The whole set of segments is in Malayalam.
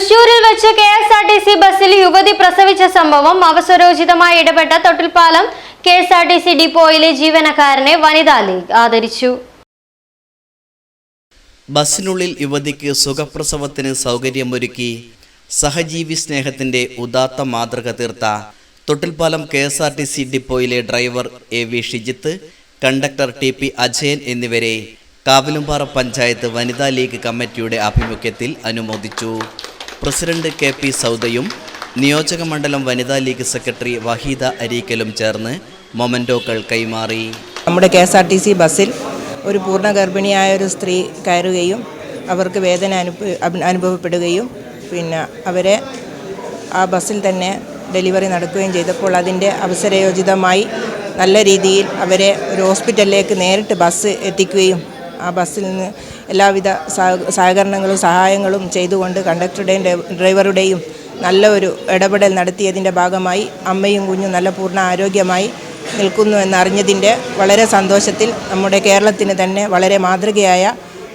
തൃശൂരിൽ വെച്ച് K S R T C ബസ്സിൽ യുവതി പ്രസവിച്ച സംഭവം അവസരോചിതമായി ഇടപെട്ട Thottilpalam K S R T C ഡിപ്പോയിലെ ജീവനക്കാരനെ വനിതാ ലീഗ് ആദരിച്ചു. ബസ്സിനുള്ളിൽ യുവതിക്ക് സുഖപ്രസവത്തിന് സൗകര്യമൊരുക്കി സഹജീവി സ്നേഹത്തിന്റെ ഉദാത്ത മാതൃക തീർത്ത Thottilpalam K S R T C ഡിപ്പോയിലെ driver A V Shijith conductor T P Ajayan എന്നിവരെ കാവിലുംപാറ പഞ്ചായത്ത് വനിതാ ലീഗ് കമ്മിറ്റിയുടെ ആഭിമുഖ്യത്തിൽ അനുമോദിച്ചു. പ്രസിഡന്റ് കെ പി സൗദയും നിയോജക മണ്ഡലം വനിതാ ലീഗ് സെക്രട്ടറി വഹീദ അരീക്കലും ചേർന്ന് മൊമന്റോകൾ കൈമാറി. നമ്മുടെ K S R T C ബസ്സിൽ ഒരു പൂർണ ഗർഭിണിയായ ഒരു സ്ത്രീ കയറുകയും അവർക്ക് വേദന അനുഭവ അനുഭവപ്പെടുകയും പിന്നെ അവരെ ആ ബസ്സിൽ തന്നെ ഡെലിവറി നടക്കുകയും ചെയ്തപ്പോൾ അതിന്റെ അവസരയോചിതമായി നല്ല രീതിയിൽ അവരെ ഒരു ഹോസ്പിറ്റലിലേക്ക് നേരിട്ട് ബസ് എത്തിക്കുകയും ആ ബസ്സിൽ നിന്ന് എല്ലാവിധ സഹ- സഹകരണങ്ങളും സഹായങ്ങളും ചെയ്തുകൊണ്ട് കണ്ടക്ടറുടെയും ഡ്രൈ- ഡ്രൈവറുടെയും നല്ല ഒരു ഇടപെടൽ നടത്തിയതിന്റെ ഭാഗമായി അമ്മയും കുഞ്ഞും നല്ല പൂർണ ആരോഗ്യമായി നിൽക്കുന്നു എന്നറിഞ്ഞതിന്റെ വളരെ സന്തോഷത്തിൽ നമ്മുടെ കേരളത്തിന് തന്നെ വളരെ മാതൃകയായ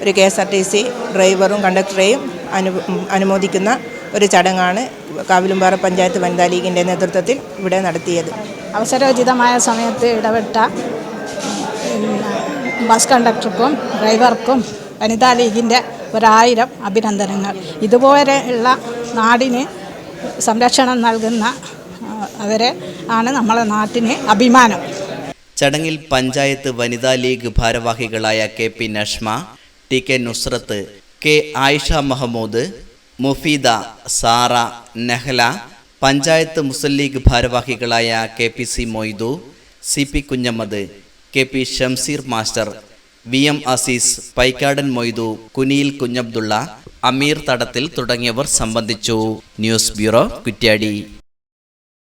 ഒരു K S R T C ഡ്രൈവറും കണ്ടക്ടറെയും അനു അനുമോദിക്കുന്ന ഒരു ചടങ്ങാണ് കാവിലുംപാറ പഞ്ചായത്ത് വനിതാ ലീഗിന്റെ നേതൃത്വത്തിൽ ഇവിടെ നടത്തിയത്. അവസരോചിതമായ സമയത്ത് ഇടപെട്ട ബസ് കണ്ടക്ടർക്കും ഡ്രൈവർക്കും വനിതാ ലീഗിന്റെ ഒരായിരം അഭിനന്ദനങ്ങൾ. ഇതുപോലെയുള്ള നാടിന് സംരക്ഷണം നൽകുന്ന അവരെ ആണ് നമ്മളെ നാട്ടിന് അഭിമാനം. ചടങ്ങിൽ പഞ്ചായത്ത് വനിതാ ലീഗ് ഭാരവാഹികളായ K P Nashma T K Nusrath K Ayisha Mahmood Mufeeda Sara Nehla panchayat Muslim League ഭാരവാഹികളായ K P C Moidu C P Kunhammad K P Shamseer master V M Azeez Paikkadan Moidu Kuniyil Kunhabdulla Ameer Thadathil തുടങ്ങിയവർ സംബന്ധിച്ചു. News bureau Kuttiady.